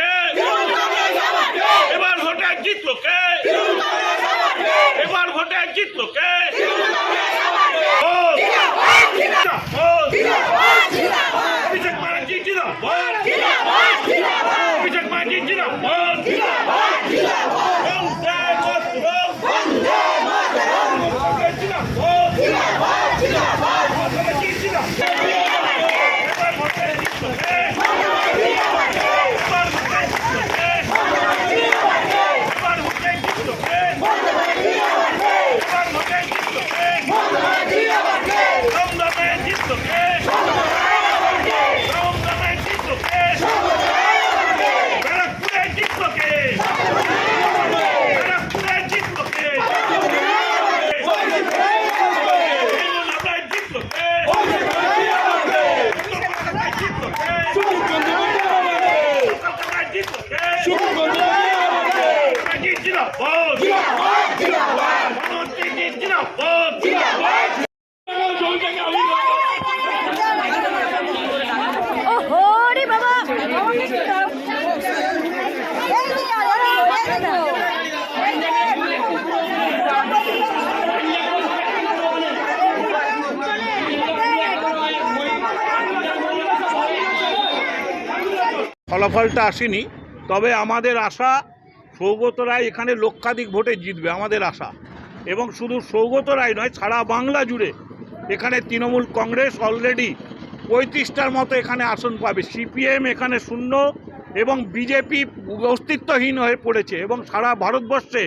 কে? এবার ভোটে জিতলো কে? এবার ভোটে জিতলো কে? ফলাফলটা আসেনি তবে আমাদের আশা সৌগত রায় এখানে লক্ষাধিক ভোটে জিতবে, আমাদের আশা। এবং শুধু সৌগত রায় নয়, সারা বাংলা জুড়ে এখানে তৃণমূল কংগ্রেস অলরেডি পঁয়ত্রিশটার মতো এখানে আসন পাবে। সিপিএম এখানে শূন্য এবং বিজেপি অস্তিত্বহীন হয়ে পড়েছে এবং সারা ভারতবর্ষে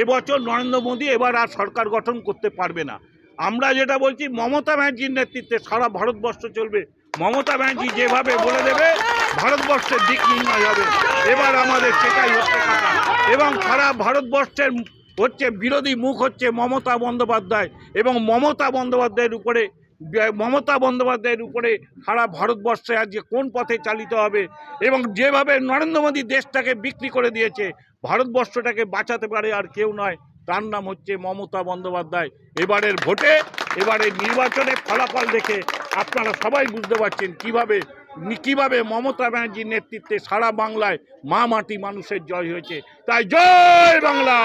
এবছর নরেন্দ্র মোদী এবার আর সরকার গঠন করতে পারবে না। আমরা যেটা বলছি, মমতা ব্যানার্জির নেতৃত্বে সারা ভারতবর্ষ চলবে। মমতা ব্যানার্জি যেভাবে বলে দেবে ভারতবর্ষের দিক নির্ণয় হবে। এবার আমাদের সেটাই হচ্ছে কথা। এবং সারা ভারতবর্ষের হচ্ছে বিরোধী মুখ হচ্ছে মমতা বন্দ্যোপাধ্যায়। এবং মমতা বন্দ্যোপাধ্যায়ের উপরে, মমতা বন্দ্যোপাধ্যায়ের উপরে সারা ভারতবর্ষে আজকে কোন পথে চালিত হবে? এবং যেভাবে নরেন্দ্র মোদী দেশটাকে বিক্রি করে দিয়েছে, ভারতবর্ষটাকে বাঁচাতে পারে আর কেউ নয়, তার নাম হচ্ছে মমতা বন্দ্যোপাধ্যায়। এবারের ভোটে, এবারের নির্বাচনে ফলাফল দেখে আপনারা সবাই বুঝতে পারছেন কীভাবে কীভাবে মমতা ব্যানার্জির নেতৃত্বে সারা বাংলায় মা মাটি মানুষের জয় হয়েছে? তাই জয় বাংলা!